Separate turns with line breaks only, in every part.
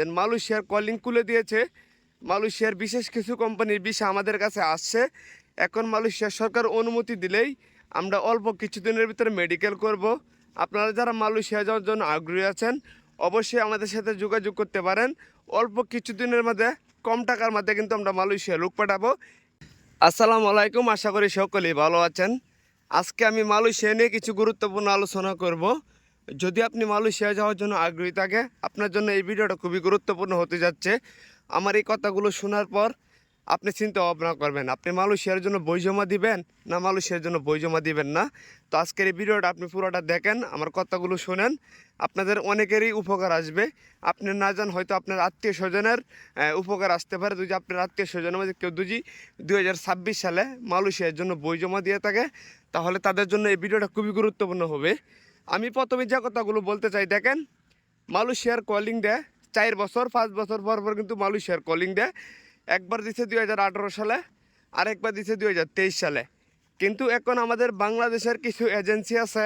যে মালয়েশিয়ার কলিং খুলে দিয়েছে। মালয়েশিয়ার বিশেষ কিছু কোম্পানির বিষয় আমাদের কাছে আসছে। এখন মালয়েশিয়ার সরকার অনুমতি দিলেই আমরা অল্প কিছুদিনের ভিতরে মেডিকেল করব। আপনারা যারা মালয়েশিয়া যাওয়ার জন্য আগ্রহী আছেন, অবশ্যই আমাদের সাথে যোগাযোগ করতে পারেন। অল্প কিছুদিনের মধ্যে, কম টাকার মধ্যে কিন্তু আমরা মালয়েশিয়া লোক পাঠাবো। আসসালামু আলাইকুম, আশা করি সকলেই ভালো আছেন। আজকে আমি মালয়েশিয়া নিয়ে কিছু গুরুত্বপূর্ণ আলোচনা করব। যদি আপনি মালয়েশিয়া যাওয়ার জন্য আগ্রহী থাকে, আপনার জন্য এই ভিডিওটা খুবই গুরুত্বপূর্ণ হতে যাচ্ছে। আমার এই কথাগুলো শোনার পর আপনি চিন্তা ভাবনা করবেন, আপনি মালয়েশিয়ার জন্য বই জমা দিবেন না মালয়েশিয়ার জন্য বই জমা দিবেন না? তো আজকের এই ভিডিওটা আপনি পুরোটা দেখেন, আমার কথাগুলো শোনেন। আপনাদের অনেকেরই উপকার আসবে। আপনি না জান হয়তো আপনার আত্মীয় স্বজনের উপকার আসতে পারে। যদি আপনার আত্মীয় স্বজনের মধ্যে কেউ দুজি দুই হাজার ছাব্বিশ সালে মালয়েশিয়ার জন্য বই জমা দিয়ে থাকে, তাহলে তাদের জন্য এই ভিডিওটা খুবই গুরুত্বপূর্ণ হবে। আমি প্রথমে যে কথাগুলো বলতে চাই, দেখেন, মালয়েশিয়ার কলিং দেয়, চার বছর, পাঁচ বছর পর পর কিন্তু মালয়েশিয়ার কলিং দেয়। একবার দিছে দুই হাজার আঠেরো সালে আরেকবার দিছে দুই হাজার তেইশ সালে। কিন্তু এখন আমাদের বাংলাদেশের কিছু এজেন্সি আছে,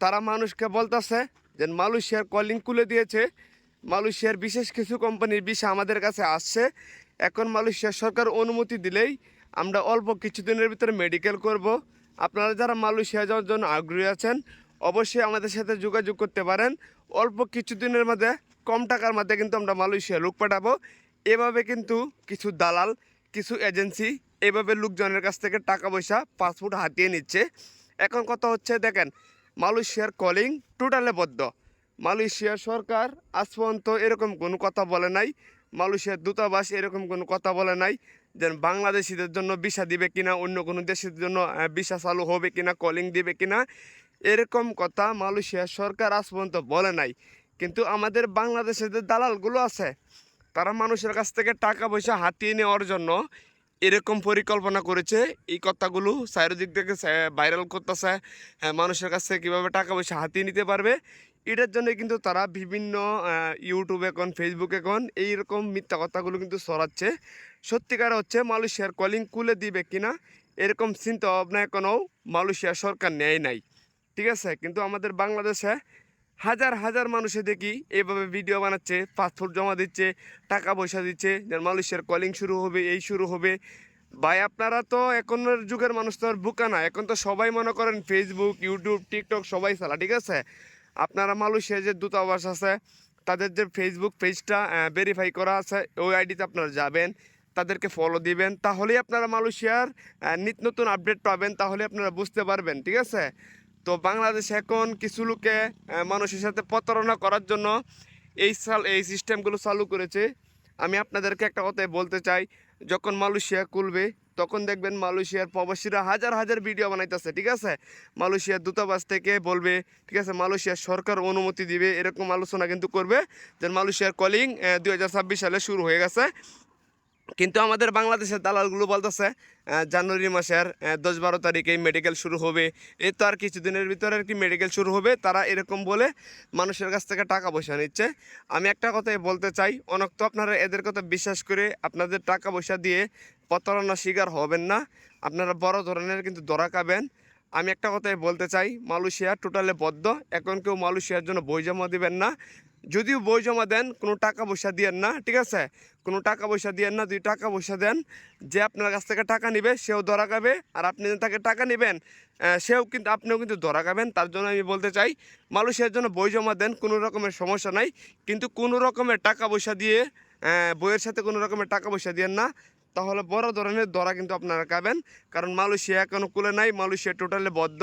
তারা মানুষকে বলতেছে যে মালয়েশিয়ার কলিং খুলে দিয়েছে। মালয়েশিয়ার বিশেষ কিছু কোম্পানির বিষয় আমাদের কাছে আসছে। এখন মালয়েশিয়ার সরকার অনুমতি দিলেই আমরা অল্প কিছুদিনের ভিতরে মেডিকেল করব। আপনারা যারা মালয়েশিয়া যাওয়ার জন্য আগ্রহী আছেন অবশ্যই আমাদের সাথে যোগাযোগ করতে পারেন। অল্প কিছুদিনের মধ্যে, কম টাকার মধ্যে কিন্তু আমরা মালয়েশিয়া লোক পাঠাবো। এভাবে কিন্তু কিছু দালাল, কিছু এজেন্সি এভাবে লোকজনের কাছ থেকে টাকা পয়সা, পাসপোর্ট হাতিয়ে নিচ্ছে। এখন কথা হচ্ছে, দেখেন, মালয়েশিয়ার কলিং টোটালে বদ্ধ। মালয়েশিয়ার সরকার আজ পর্যন্ত এরকম কোনো কথা বলে নাই। মালয়েশিয়ার দূতাবাস এরকম কোনো কথা বলে নাই যে বাংলাদেশিদের জন্য ভিসা দিবে কিনা, অন্য কোনো দেশের জন্য ভিসা চালু হবে কিনা, কলিং দিবে কিনা। এরকম কথা মালয়েশিয়ার সরকার আজ পর্যন্ত বলে নাই। কিন্তু আমাদের বাংলাদেশের যে দালালগুলো আছে, তারা মানুষের কাছ থেকে টাকা পয়সা হাতিয়ে নেওয়ার জন্য এরকম পরিকল্পনা করেছে। এই কথাগুলো চারিদিক থেকে ভাইরাল করতেছে। হ্যাঁ মানুষের কাছ থেকে কীভাবে টাকা পয়সা হাতিয়ে নিতে পারবে, এটার জন্য কিন্তু তারা বিভিন্ন ইউটিউবে এখন ফেসবুকে এখন এইরকম মিথ্যা কথাগুলো কিন্তু ছড়াচ্ছে। সত্যিকার হচ্ছে মালয়েশিয়ার কলিং খুলে দিবে কিনা, এরকম চিন্তা ভাবনা এখনও মালয়েশিয়া সরকার নেয় নাই। ঠিক আছে? কিন্তু আমাদের বাংলাদেশে হাজার হাজার মানুষে দেখি এভাবে ভিডিও বানাচ্ছে পাসপোর্ট জমা দিচ্ছে, টাকা পয়সা দিচ্ছে মালয়েশিয়ার কলিং শুরু হবে, এই শুরু হবে। ভাই, আপনারা তো এখনের যুগের মানুষ তো আর বুকা না। এখন তো সবাই মনে করেন ফেসবুক ইউটিউব টিকটক সবাই চালা, ঠিক আছে? আপনারা মালয়েশিয়ার যে দূতাবাস আছে, তাদের যে ফেসবুক পেজটা ভেরিফাই করা আছে, ওই আইডিতে আপনারা যাবেন, তাদেরকে ফলো দিবেন। তাহলেই আপনারা মালয়েশিয়ার নিত্য নতুন আপডেট পাবেন, তাহলে আপনারা বুঝতে পারবেন, ঠিক আছে? তো বাংলাদেশে এখন কিছু লোকে মানুষের সাথে প্রতারণা করার জন্য এই সাল, এই সিস্টেমগুলো চালু করেছে। আমি আপনাদেরকে একটা কথাই বলতে চাই, যখন মালয়েশিয়া খুলবে, তখন দেখবেন মালয়েশিয়ার প্রবাসীরা হাজার হাজার ভিডিও বানাইতেছে, ঠিক আছে? মালয়েশিয়ার দূতাবাস থেকে বলবে, ঠিক আছে, মালয়েশিয়ার সরকার অনুমতি দিবে। এরকম আলোচনা কিন্তু করবে, যে মালয়েশিয়ার কলিং দু হাজার ছাব্বিশ সালে শুরু হয়ে গেছে। কিন্তু আমাদের বাংলাদেশের দালালগুলো বলতেছে জানুয়ারি মাসের দশ বারো তারিখে মেডিকেল শুরু হবে। এই তো আর কিছুদিনের ভিতরে আর কি মেডিকেল শুরু হবে। তারা এরকম বলে মানুষের কাছ থেকে টাকা পয়সা নিচ্ছে। আমি একটা কথাই বলতে চাই অনেক তো আপনারা এদের কথা বিশ্বাস করে আপনাদের টাকা পয়সা দিয়ে প্রতারণা শিকার হবেন না। আপনারা বড় ধরনের কিন্তু ধরা খাবেন। আমি একটা কথাই বলতে চাই, মালয়েশিয়া টোটালে বদ্ধ। এখন কেউ মালয়েশিয়ার জন্য বই জমা দিবেন না। যদিও বই জমা দেন, কোনো টাকা পয়সা দিয়েন না, ঠিক আছে? কোনো টাকা পয়সা দিয়েন না যদি টাকা পয়সা দেন। যে আপনার কাছ থেকে টাকা নিবে, সেও ধরা খাবে, আর আপনি তাকে টাকা নেবেন সেও কিন্তু, আপনিও কিন্তু ধরা খাবেন। তার জন্য আমি বলতে চাই, মানুষের জন্য বই জমা দেন কোনো রকমের সমস্যা নাই, কিন্তু কোনো রকমের টাকা পয়সা দিয়ে বইয়ের সাথে কোনো রকমের টাকা পয়সা দিয়েন না। তাহলে বড় ধরনের দরা কিন্তু আপনারা খাবেন। কারণ মালয়েশিয়া এখনও কুলে নাই, মালয়েশিয়া টোটালি বদ্ধ।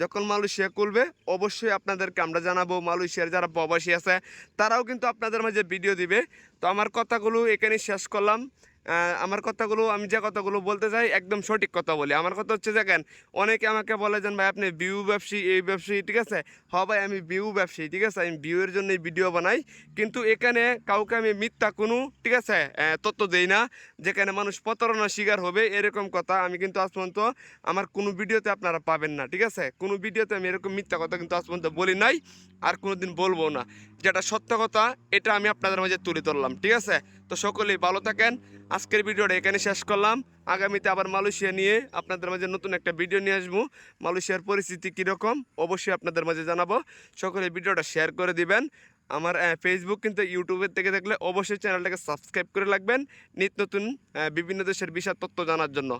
যখন মালয়েশিয়া খুলবে, অবশ্যই আপনাদেরকে আমরা জানাব মালয়েশিয়ার যারা প্রবাসী আছে, তারাও কিন্তু আপনাদের মাঝে ভিডিও দিবে। তো আমার কথাগুলো এখানেই শেষ করলাম। আমার কথাগুলো, আমি যে কথাগুলো বলতে চাই, একদম সঠিক কথা বলি। আমার কথা হচ্ছে, দেখেন, অনেকে আমাকে বলে যেন ভাই, আপনি বিউ ব্যবসায়ী এই ব্যবসায়ী ঠিক আছে? হ ভাই, আমি বিউ ব্যবসায়ী ঠিক আছে? আমি বিউয়ের জন্য ভিডিও বানাই। কিন্তু এখানে কাউকে আমি মিথ্যা কোনো, ঠিক আছে তথ্য দেই না। যেখানে মানুষ প্রতারণার শিকার হবে, এরকম কথা আমি কিন্তু আজ পর্যন্ত আমার কোনো ভিডিওতে আপনারা পাবেন না, ঠিক আছে? কোনো ভিডিওতে আমি এরকম মিথ্যা কথা কিন্তু আজ পর্যন্ত বলি নাই, আর কোনো দিন বলব না। যেটা সত্য কথা, এটা আমি আপনাদের মাঝে তুলে ধরলাম, ঠিক আছে? তো সকলেই ভালো থাকেন। আজকের ভিডিওটা এখানে শেষ করলাম। আগামীতে আবার মালয়েশিয়া নিয়ে আপনাদের মাঝে নতুন একটা ভিডিও নিয়ে আসব। মালয়েশিয়ার পরিস্থিতি কীরকম, অবশ্যই আপনাদের মাঝে জানাব। সকলে ভিডিওটা শেয়ার করে দিবেন। আমার ফেসবুক কিন্তু ইউটিউবের থেকে দেখলে অবশ্যই চ্যানেলটাকে সাবস্ক্রাইব করে রাখবেন। নিত্য নতুন বিভিন্ন দেশের বিষয় তথ্য জানার জন্য।